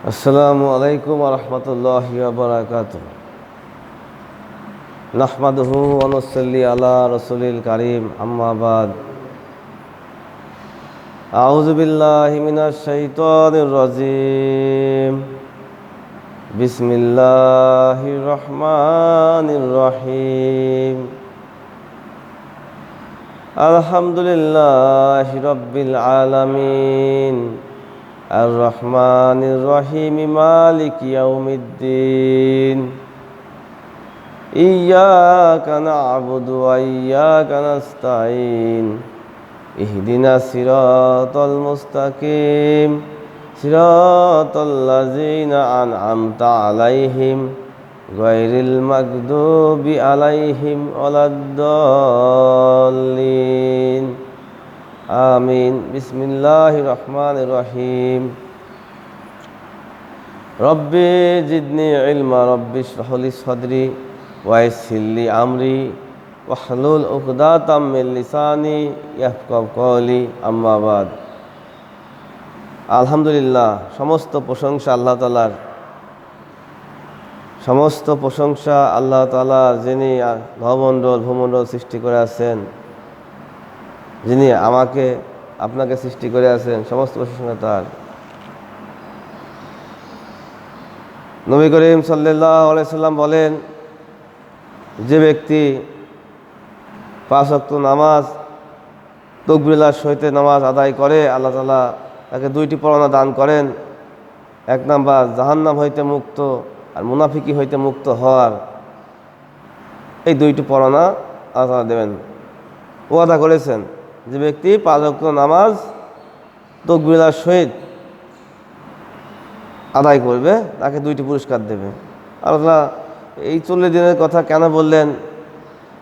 আসসালামু আলাইকুম রহমতুল্লাহ বারাকাত নাহমাদহু অনুসল্লি আলা রসুলিল করিম আম্মাবাদ আউজবিল্লাহ রাজিম। বিসমিল্লাহ রহমান রহিম। আলহামদুলিল্লাহ রব্বিল আলমিন। الرحمن الرحيم مالك يوم الدين إياك نعبد وإياك نستعين اهدنا الصراط المستقيم صراط الذين أنعمت عليهم غير المغضوب عليهم ولا الضالين আমিন। বিসমিল্লাহ রহমান রহিম। রব্বে জিদনি ইলমা, রব্বি সহলি সদরি ওয়াইসিল্লি আমরি ওহলুল উকদা তাম্মিল লিসানি ইয়াহকব কলি আম্মাবাদ আলহামদুলিল্লাহ, সমস্ত প্রশংসা আল্লাহ তালার সমস্ত প্রশংসা আল্লাহ তালা যিনি ভবমণ্ডল ভূমণ্ডল সৃষ্টি করে আছেন। যিনি আমাকে, আপনাকে সৃষ্টি করে আছেন, সমস্ত প্রশংসা তার। নবী করিম সাল্লাম বলেন, যে ব্যক্তি পাঁচ অক্ত নামাজ তকবিলার সহিতে নামাজ আদায় করে, আল্লাহ তালা তাকে দুইটি পড়ানা দান করেন। এক নাম্বার, জাহান্নাম হইতে মুক্ত আর মুনাফিকি হইতে মুক্ত হওয়ার। এই দুইটি পড়ানা আল্লাহ দেবেন। ওয়াদা করেছেন। যে ব্যক্তি পাঁচ অক্ত নামাজ তকবিলার সহিত আদায় করবে, তাকে দুইটি পুরস্কার দেবে। আল্লাহ এই চল্লিশ দিনের কথা কেন বললেন?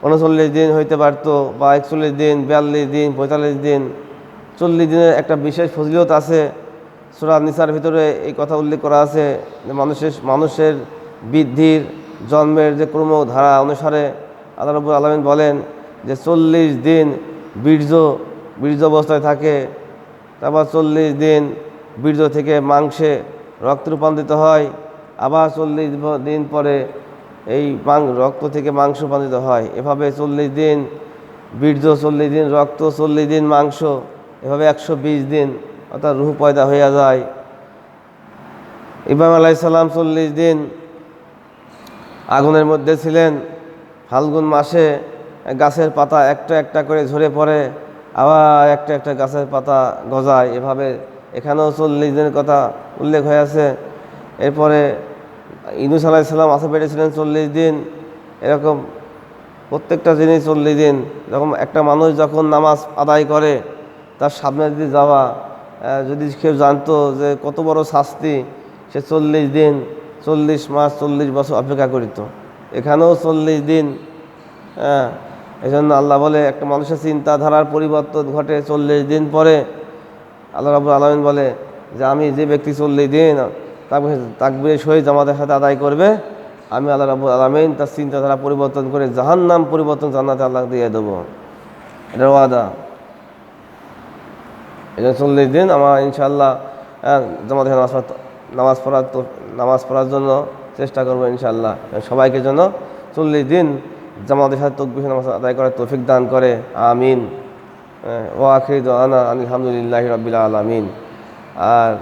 উনচল্লিশ দিন হইতে পারতো বা একচল্লিশ দিন, বিয়াল্লিশ দিন, পঁয়তাল্লিশ দিন। চল্লিশ দিনের একটা বিশেষ ফজিলত আছে। সুরা নিসার ভিতরে এই কথা উল্লেখ করা আছে যে মানুষের মানুষের বৃদ্ধির জন্মের যে ক্রম ধারা অনুসারে আল্লাহ রবুল আলমিন বলেন যে চল্লিশ দিন বীর্য বীর্য অবস্থায় থাকে, তারপর চল্লিশ দিন বীর্য থেকে মাংসে রক্ত রূপান্তরিত হয়, আবার চল্লিশ দিন পরে এই রক্ত থেকে মাংস রূপান্তরিত হয়। এভাবে চল্লিশ দিন বীর্য, চল্লিশ দিন রক্ত, চল্লিশ দিন মাংস, এভাবে একশো বিশ দিন অর্থাৎ রুহ পয়দা হইয়া যায়। ইব্রাহিম আলাইসাল্লাম চল্লিশ দিন আগুনের মধ্যে ছিলেন, ফাল্গুন মাসে গাছের পাতা একটা একটা করে ঝরে পড়ে, আবার একটা একটা গাছের পাতা গজায়। এভাবে এখানেও চল্লিশ দিনের কথা উল্লেখ হয়ে আছে। এরপরে ইনুস আলাইসাল্লাম আসে পেটেছিলেন চল্লিশ দিন। এরকম প্রত্যেকটা জিনিস চল্লিশ দিন। যখন একটা মানুষ যখন নামাজ আদায় করে, তার সামনে যদি যাওয়া যদি কেউ জানতো যে কত বড় শাস্তি, সে চল্লিশ দিন, চল্লিশ মাস, চল্লিশ বছর অপেক্ষা করিত। এখানেও চল্লিশ দিন হ্যাঁ এই জন্য আল্লাহ বলে, একটা মানুষের চিন্তাধারার পরিবর্তন ঘটে চল্লিশ দিন পরে। আল্লাহ রাবুল আলমিন বলে যে, আমি যে ব্যক্তি চল্লিশ দিন তাকবির সহিত আমাদের সাথে আদায় করবে, আমি আল্লাহ রাবুল আলমিন তার চিন্তাধারা পরিবর্তন করে জাহান নাম পরিবর্তন জান্নাতে আল্লাহ দিয়ে দেবো। এটা ওয়াদা। এটা চল্লিশ দিন আমার ইনশাল্লাহ জামাতে নামাজ নামাজ পড়ার নামাজ পড়ার জন্য চেষ্টা করব ইনশাল্লাহ সবাইকে জন্য চল্লিশ দিন জামাতের সাথে তকবির নামাজ আদায় করে, তৌফিক দান করে, আমিন। ও আখির আনা আলহামদুলিল্লাহ রবিল্লা আলমিন। আর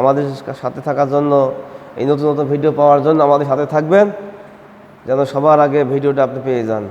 আমাদের সাথে থাকার জন্য, এই নতুন নতুন ভিডিও পাওয়ার জন্য আমাদের সাথে থাকবেন, যেন সবার আগে ভিডিওটা আপনি পেয়ে যান।